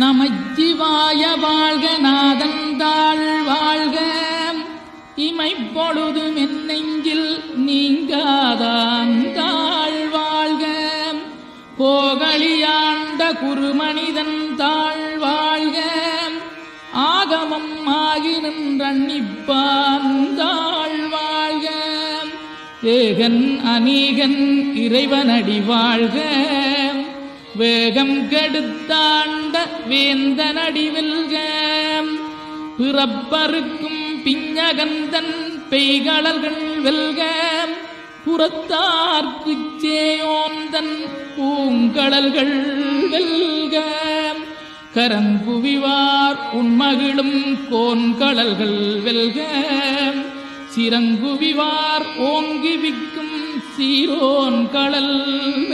நமச்சிவாய வாழ்க நாதந்தாள் வாழ்க. இமைப்பொழுது மென்னெஞ்சில் நீங்காதாந்தாள் வாழ்க. போகழியாண்ட குருமனிதன் தாழ் வாழ்க. ஆகமம் ஆகி நின்றன்னிப்பான் தாழ் வாழ்க. ஏகன் அநீகன் இறைவனடி வாழ்க. வேகம் கெடுத்தாண்ட வேந்த வெல்க. பிறப்பருக்கும் பிஞ்சகந்தன் பெய்களர்கள் வெல்க. புறத்தார்க்கு சேயோந்தன் பூங்கடல்கள் வெல்க. கரங்குவிவார் உண்மகிழும் கோன்கடல்கள் வெல்க. சிறங்குவிவார் ஓங்கி விக்கும் சீரோன் கடல்